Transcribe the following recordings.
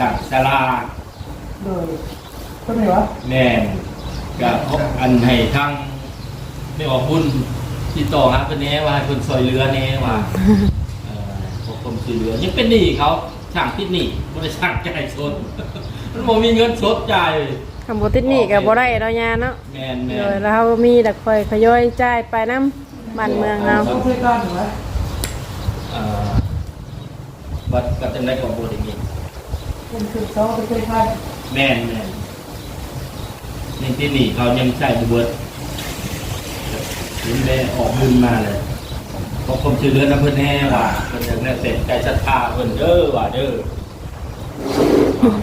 จากศาลาโดยก็ไหนวะแม่นกับอันให้ทั้งไม่ว่าหุ้นที่ต่อฮะเป็นแน่ว่าให้คนซอยเรือแน่ว่าเอ่อพวกคนซอยเรือยังเป็นหนี้เขาช่างติดหนี้ไม่ได้ช่างจ่ายสดมันบ่มีเงินสดจ่ายคำบ่ติดหนี้ก็บ่ได้ดอกยาเนาะแม่นแม่โดยนแล้วเรามีแต่ค่อยทยอยจ่ายไปนำบ้านเมืองเราต้องช่วยกันถูกไหมเอ่อบัดกับจังไดก็บ่ได้มี เป็นคือเขาไปช่วยกันแม่นแม่นนี่ที่หนี้เขายังใช้บ่เบิดถึงได้ออกบุญมาเลยเพราะผมชื่อเรือนน้ำเพิ่นแน่ว่าเพิ่นยังได้เสร็จใจศรัทธาเพิ่นเด้อว่าเด้อ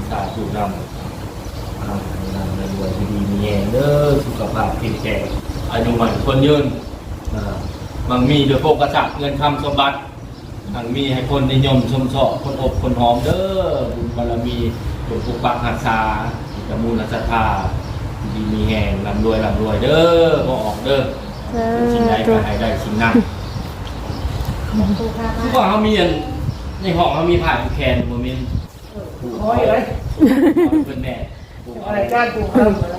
สาธุนำนำนำในรวยดีมีแรงเด้อสุขภาพแข็งแรงอายุมันคนยืนอ่ามันมีโดวยโภคทรัพย์เงินคำสมบัติ ทั้งมีให้คนนิยมชมชอบคนอบคนหอมเด้อบุญบารมีจงปกปักรักษาจมูลศรัทธาดีมีแหงร่ำรวยร่ำรวยเด้อบ่ออกเด้อสาสิ่งใดธุก็ให้ได้สิ่งนั้นทุกว่าเขามีอันในห้องเขามีผ่านแคนโมเมนต์คอยอะไรเพื่อนแม่ปลูกอะไรก้านปูข้าวอะไร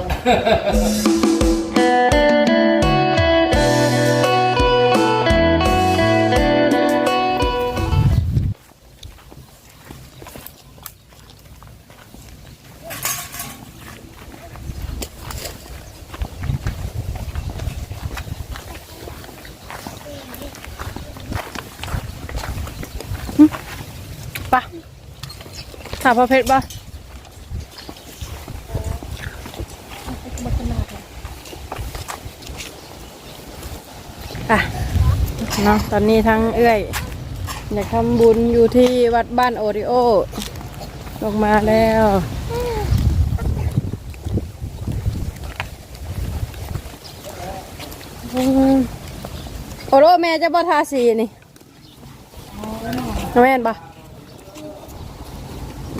ถามพระเพชรบ่อะเนาะตอนนี้ทั้งเอื้อยอยากทำบุญอยู่ที่วัดบ้านโอริโอ ลงมาแล้วโอโรแม่จะบ่ทาสีนี่แม่นปะ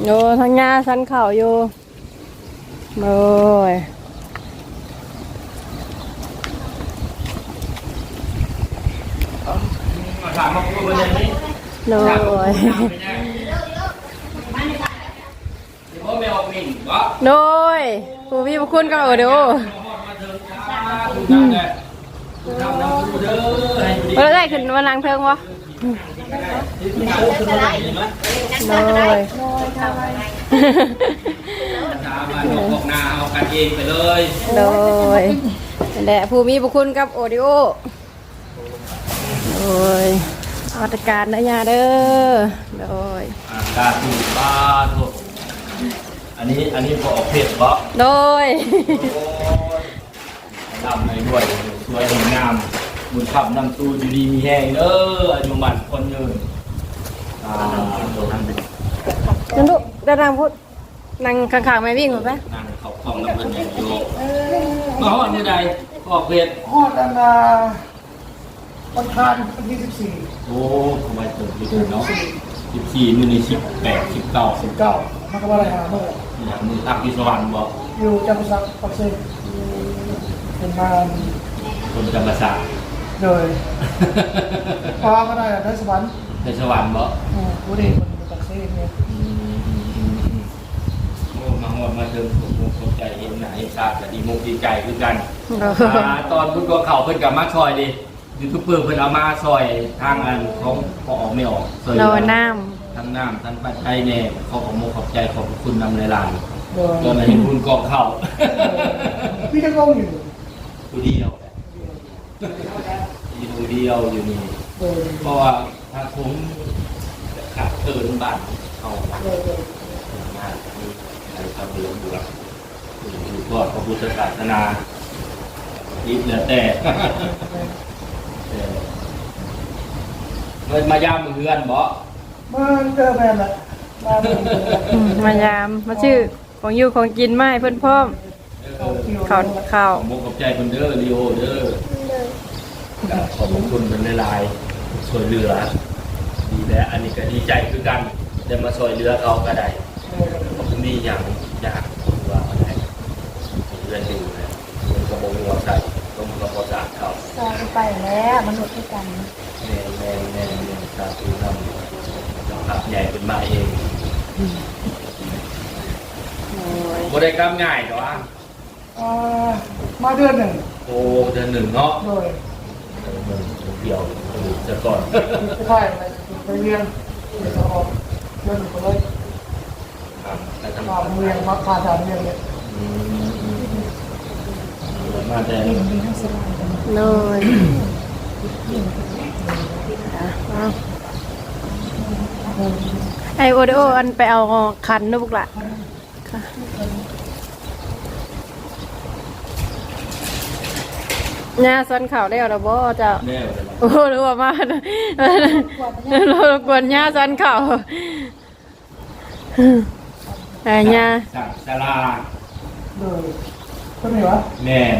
โยทางงาสันเข่าอยู่โอ้ยถามมาพูดประเด็นนี้โดยเดี๋ยโดยผู้มีพระคุณกับโอเดโอเด้อเลยถูกต้องน้ำผู้เด้อให้อยู่ดีเราได้ขึ้นวันนางเทิงวะ ที่ถูกต้องคืออะไรเห็นไหมโดยถามมาบอกบอกนาเอากันเองไปเลยโดยนั่นแหละผู้มีพระคุณกับโอเดโอโดยวัตการนะยาเด้อโดยอ่ากาตูบ้าทุกอันนี้อันนี้พอออกเพจเพราะโดยดำในด้วยสวยงามบุญขับนำตูอยู่ดีมีแห้งเด้ออายุมันคนยืนอ่าตัวทำเป็ นนั่นลูกได้นางพูดนางข้างๆไม่วิ่งหรอปะนั่งเขาคลองน้ำเงินอย่างโยกมาหอดนี่ใดออกเพจฮอดอันนาวันทานวันที่สิบสี่โอ้ทำไมเกิดขึ้นเนาะสิบสี่มือนี่สิบแปดสิบเก้าสิสิบบเก้ามันก็ว่าอะไรหาเมื่ออย่างมือทักที่สวรรค์บอกอยู่จำสักปักเซนเป็นมาคนจำภาษาโดยพอก็ได้ได้สวรรค์ ในสวรรค์บอกอืมผู้ดีคนเป็นปักเซนเนี่ยโอ้มาหอดมาเชิงผมผมใจเห็นหนาเห็นชาติแต่ดีมุกดีใจคือกันโดยอ่าตอนพุ่นก็เข่าเพิ่นกับมาซอยดิยูทูบเบอร์เพิ่นเอามาซอยทางอันของพอออกไม่ออกซอยโดยน้ทั้งน้ำทั้งปัจจัยแน่ขอของโมขอบใจขอบคุณนำหลายโดยๆตอนนั้นเห็นพุ่นกองเข่าพี่จะงงอยู่ผู้เดียวอยู่ผู้เดียวอยู่นี่โดยเพราะว่าถ้า ผมขาดเกินบ้านเขาโดยโดยมากมีอะไรทำเรื่องอยู่หลักอยู่ทอดพระพุทธศาสนาอีกเหลือแต่แต่เงินมายามมือเฮือนบ่มันเจอแมนแหละมาเป็นำอืมมายามมาชื่อของอยู่ของกินมาให้เพื่อนพร้อมเออข้าวข้าวขอบคุณขอบใจคนเด้อลีโอเด้อขอบคุณเป็นหลายๆช่วยเหลือ ดีแล้ว อันนี้ก็ดีใจคือกันได้มาช่วยเหลือเขาก็ได้ขอบคุณมีอย่างอยากว่าอะไรเรื่องอยู่นะมันกระบอกหัวใส่ต้มกระบอกสาดเขาซอยไปแล้วมนุษย์ด้วยกันแม่แม่แม่แม่สาธุนำจะขับใหญ่เป็นมาเองบ่ได้กลับง่ายแต่ว่าอ่ามาเดือนหนึ่งโอ้เดือนหนึ่งเนาะโดยเดือนหนึ่งเดียวจะก่อนไปถ่ายไปไป เรียนเดี๋ยวจะออกเดือนหนึ่งไปเลยครับแต่ทำถามเรียนมาพาถามเรียนเนี่ยอืมอืมมาแต่เลยอะเอาไอโอเดโออันไปเอาคันนุบุกละค่ะ ย่าซ้อนข่าวได้เอาบ่เจ้าแน่เลยนะโอ้หรือว่ามาเรากวนย่าซ้อนข่าวไอ้ย่าสั่งสลาโดยคนไหนวะแม่น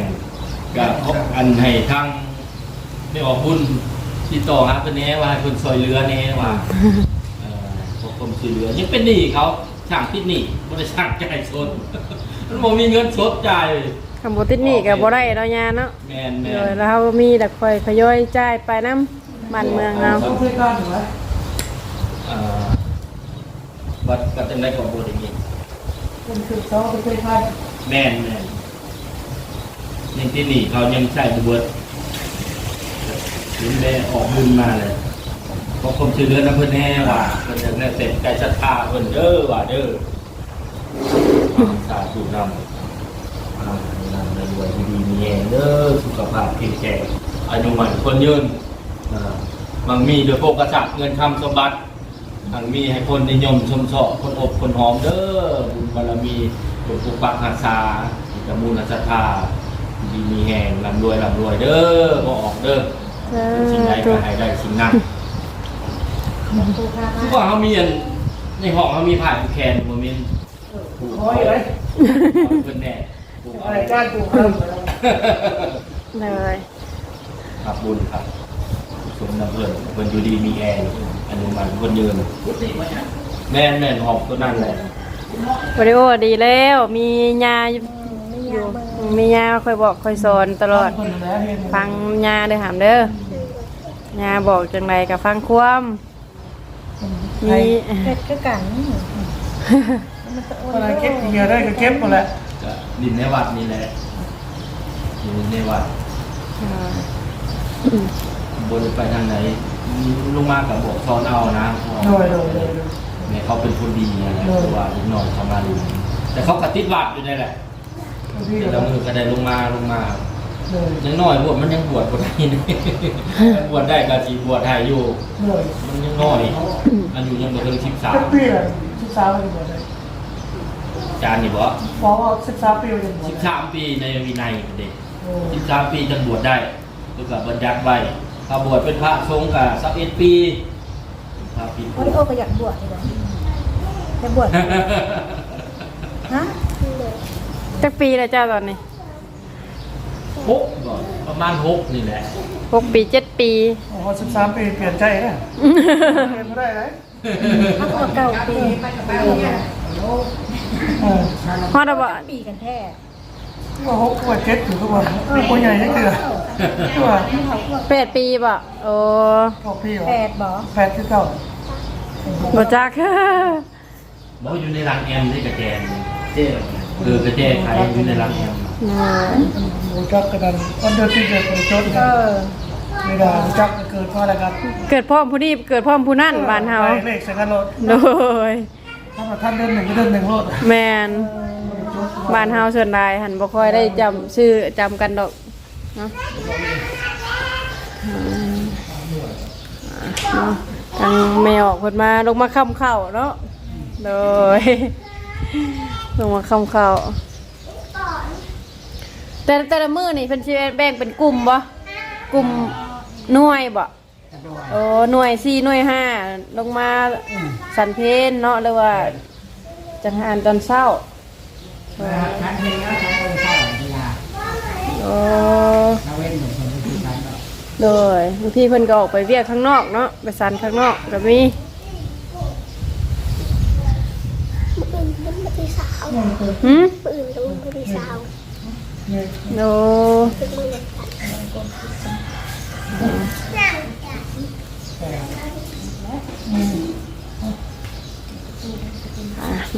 กับอันให้ทั้งไม่ออกบุญที่ต่อฮะเพิ่นแน่ว่าให้เพิ่นซอยเรือแน่ว่าเอ่อพวกคนซอยเรือยังเป็นหนี้เขาช่างติดหนี้บ่ได้ช่างจ่ายสดมันบ่มีเงินสดจ่าย คำบติดหนี่กับบ่ได้เราะย่าเนาะแม่นแม่โดยนเรามีแต่คอยขย่อยจ่ายไปน้ำบ้านเมืองเราต้องเคยการอยู่ไหมเอ่อวัดวัดจังได๋ก็บ่ได้มีเป็นคือเขาไปเคยการแม่นแม่นยังติดหนี้เขายังใช้บ่เบิดเห็นได้ออกบุญมาเลยเพราะผมชื่อเรือนน้ำเพิ่นแน่ว่าเพิ่นอยากได้เสร็จไก่ศรัทธาเพิ่นเด้อว่าเด้อสาธุนำนำนำในร วยดีมีแรงเด้อสุขภาพแข็งแรงอายุมันคนยืนอ่าบางมีด้วยโภกทรัพย์เงินคำสมบัติบางมีให้คนนิยมชมชอบคนอบคนหอมเด้อบุญบารมีบุญปุปักหักษาจมูลศรัทธาดีมีแห่งร่ำรวยร่ำรวยเด้อบ่ออกเด้อสิ่งใดก็ให้ได้สิ่งนั้นปูพาทุมากว่าเขามีอันในห้องเขามีผ่านผูกแขนบ่มีผูกคอยอะไรเพิ่นแน่ผูก อะอะไรไรการถูกห้ามไปแล้วเลยครับบุญครับสมน้ำเพิ่นเพิ่นอยู่ดีมีแอร์อนุมันเพิ่นยืนแม่นแม่นหอบตัวนั้นแหละบริโอดีแล้ว มียาอยู่ไม่ยากเบอร์มียาคอยบอกคอยสอนตลอดคนแล้วเห็นฟังยาเด้อหามเด้อยาบอกจังไรกับฟังความมีเกิดก็กันมันจะโอนอะไรเก็บเยอะได้ก็เก็บหมดแหละ ก็ดินในวัดนี่แหละดินในวัดบนไปทางไหนลงมากับบอกซ้อนเอานะโดยโดยโดยแม่เขาเป็นคนดีนะเพราะว่าลูกน้องเขามาดูแต่เขากติดวัดอยู่นี่แหละที่แต่เราละมือก็ได้ลงมาลงมาโดยยังน้อยบวชมันยังบวชบ่ได้นี่บวชได้ก็สิบวชให้อยู่โดยมันยังน้อยอายุยังบ่ถึงสิบสามสิบปีเลยสิบสามปีหมดเลย จานนี่บ่ฟองเอาสิบสามปีเลยหมดสิบสามปีในวินัยเด็กโอ้สิบสามปีจังบวชได้แล้วก็บัญญัติไว้ถ้าบวชเป็นพระสงฆ์ก็สักเอ็ดปีพระปีโอริโอก็อยากบวชเลยจะบวชฮะจักปีแล้วเจ้าตอนนี้หกก่อนประมาณหกนี่แหละหกปีเจ็ดปีโอ้สิบสามปีเปลี่ยนใจนะเปลี่ยนไม่ได้เลยถ้าตัวเก่าปี เออฮอดบ่ปีกันแท้ว่าหกว่าเจ็ดอยู่ทุกวันคนใหญ่ยังเดือดว่าแปดปีบ่โอ้เก้าปีวะแปดบ่แปดที่เก้าบ่จักบ่อยู่ในรังแอมนี่กระแจนเจ้คือกระแจใครอยู่ในรังแอมรู้จักกันนั้นวันเดือนที่เกิดเป็นชนเออไม่ได้รู้จักเกิดเพราะอะไรกันเกิดพร้อมผู้นี้เกิดพร้อมผู้นั่นบ้านเฮาเลขสังกัดรถโดย ถ้ามาท่านเดือนหนึ่งก็เดือนหนึ่งรถแมนบ้านเฮาส่วนใดหันบ่ค่อยได้จำชื่อจำกันดอกเนาะอืมอะเนาะทางแม่ออกเพิ่นมาลงมาค้ำเข้าเนาะโดย ลงมาค้ำเข้าแต่แต่ละมื้อนี่เพิ่นสิแบ่งเป็นกลุ่มบ่กลุ่มหน่วยบ่ โอ้หน่วย4หน่วยห้า ลงมาสันเพนเนาะหรือว่าจังหารตอนเช้าชั้นเพลงแล้วชั้นองค์เศร้าเวลาโอ้เราเว้นหนึ่งคนที่ชั้นเนาะโดยบางทีเพิ่นก็ออกไปเวียกข้างนอกเนาะไปสันข้างนอกก็มีปืนมันไม่ได้สาวหืมปืนก็มันไม่ได้สาวโน ปืนมัน อะ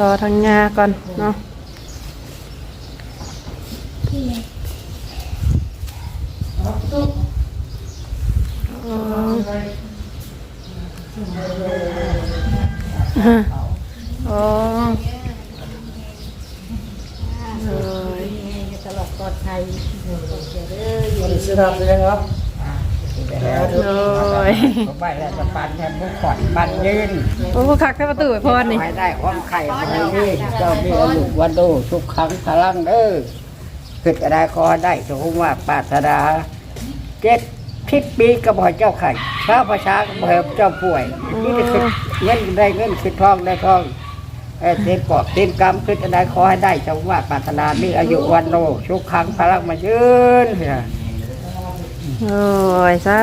รอทางงาก่อนเนาะ อ๋ออ๋อเลย ตลอดปลอดภัย มันเสียดายเลยครับ เลยผมไปแล้วจะปันแทนผู้ขอดปันยืนโอ้คักแค่ประตูไว้พรนี่ให้ได้อ้อมไข่ไปนี่เจ้ามีลูกวันโดทุกครั้งพลังเด้อขึ้นกระไดคอได้สมว่าปรารถนาเจ็ดทิศปีกระบอกเจ้าไข่พระประชาก็บอกเจ้าป่วยนี่จะขึ้นเงินได้เงินขึ้นทองได้ทองเอ้ยเต็มปอกเต็มกำขึ้นกระไดคอให้ได้สมว่าปรารถนามีอายุวันโดทุกครั้งพลังมายืนเนี่ย โอ้ยสา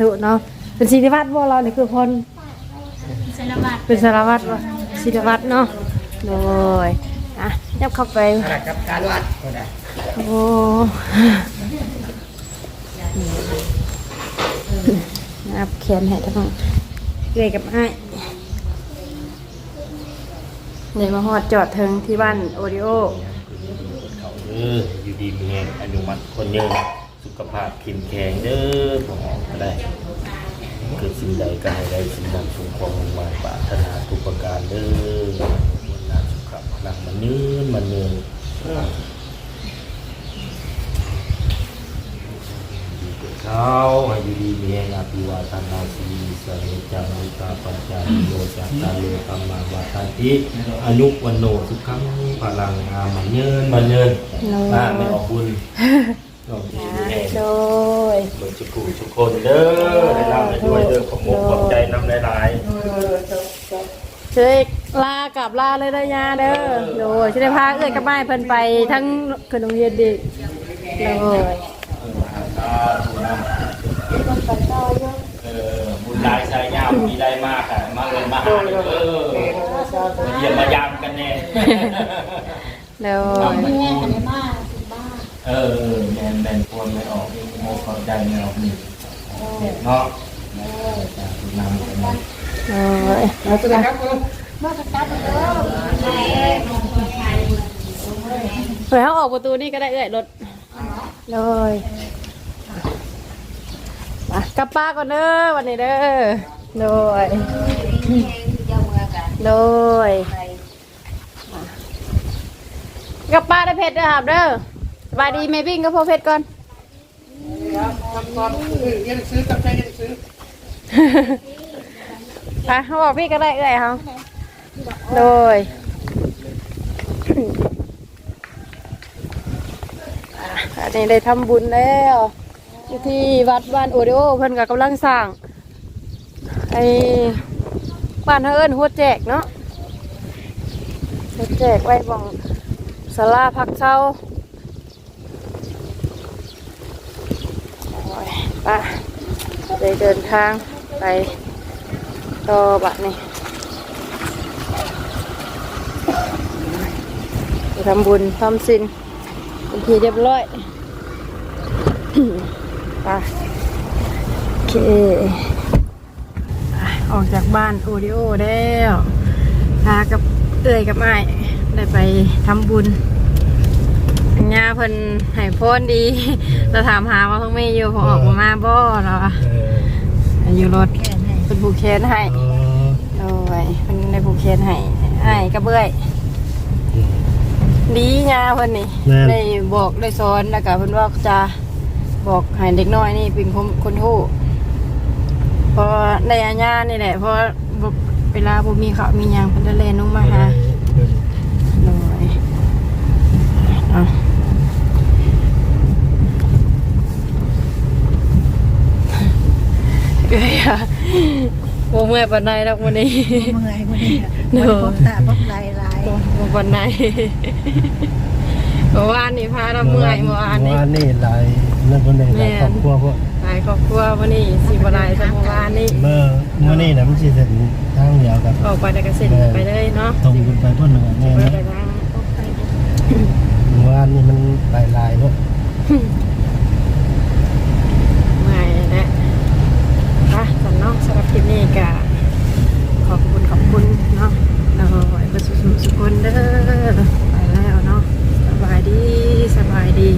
ธุเนาะเป็นศิริวัตรบ่เรานี่คือพรสารวัตรเป็นสารวัตรบ่ศิริวัตรเนาะโอ้ยอะยับเข้าไปกับการวัดก็ได้โอ้นับแขนให้ทั้งเลยกับไอ้ายเดี๋ยวมาฮอดจอดเทิงที่บ้านโอริโอเขาเด้ออยู่ดีมีแรงอนุมัติคนยืน สุขภาพเข้มแข็งเด้อผมออกก็ได้ เกิดสิ่งใดก็ให้ได้สิ่งนั้นสมความมุ่งหมายปรารถนาทุกประการเด้อวันนาสุขภาพลังมันยืนมันยืนดีเขาให้อยู่ดีมีแรงอภิวาทนาสีสเรจังอุตาปัญจาโยจัตตาโลธรรมาวาทาติอนุวันโนสุขังพลังงามมันยืนมันยืนป้าไม่ออกบุญออกดีแน่ โดยเบิกสุขุทุกคนเด้อให้เราไปด้วยเด้อขอบมกขอบใจนำหลายเช็คลากับลาเลยเด้อยาเด้อโดยช่วยพาเอ้ยกับไม้เพิ่นไปทั้งขนมเย็นดีโดยเออบุญหลายชายยาวมีได้มากอะมาเงินมาหาเด้อมาเยี่ยมมายามกันแน่ โดย แม่กันได้มากสิบ้า เออเออแมนแมนควรไม่ออกโมขอบใจไม่ออกนี่งเนาะจากคุณนำกันมาโดยเอาตัวนะครับคุณเผื่อเขาออกประตูนี่ก็ได้เอ้ยรถเลยมากลับป้าก่อนเด้อวันนี้เด้อโดยโดยกับป้าได้เพชรเด้อครับเด้อ บายดีไหมวิ่งก็พอเพชรก่อนทำความเรียนซื้อตั้งใจเรียนซื้อไปเขาบอกพี่ก็ได้เอ้ยเขาโดยอันนี้ได้ทำบุญแล้วอยู่ที่วัดบ้านโอเดโอเพิ่นก็กำลังสร้างไอ้บ้านเฮาเอิ้นหัวแจกเนาะหัวแจกไว้บังศาลาพักเช้า ไป้าได้เดินทางไปต่อบัดนี้ไปทำบุญทำสินเป็นทีเรียบร้อยไปโอเคออกจากบ้านโอริโอแล้วพากับเอ้ยกับไอ้ได้ไปทำบุญ อัญญาเพิ่นให้พรดี เราถามหาว่าเพิ่งไม่อยู่พอออกมามาบ่เราอะอยู่รถเป็นผูกแขนให้โอ้ยเป็นในผูกแขนให้ไอ้ายกระเบื้อยดีญาเพิ่นนี่ได้บอกได้สอนแล้วก็เพิ่นว่าจะบอกให้เด็กน้อยนี่เป็นคนคนฮู้เพราะในอาญานี่แหละ เพราะบ่เวลาบ่มีข้าวมีหยังเพิ่นจะแล่นลงมาหาหน่อยเอา เอ้ยอะบ่เมื่อยปานใดดอกมื้อนี้ เมื่อยวันนี้เนอะ พบตาพบลายลายบ่ปานใดเมื่อวานนี่พาเราเมื่อยเมื่อวานนี่ว่านี่หลายนั่นคนใดหลายครอบครัวพวกหลายครอบครัววันนี้สิบหลายสมวานนี่ เมื่อเมื่อนี่นะมันสิเสร็จทางเดียวกับออกไปในเกษตรไปเลยเนาะตรงกันไปพุ่นหนึ่งแน่ไปนะไปทางเมื่อวานนี่มันหลายลายเนา นะคะสนอกสำหรับคลิปนี้ก็ขอบคุณขอบคุณเนาะเราไอ้ประสุสุสุคนเด้อไปแล้วเนาะสบายดีสบายดี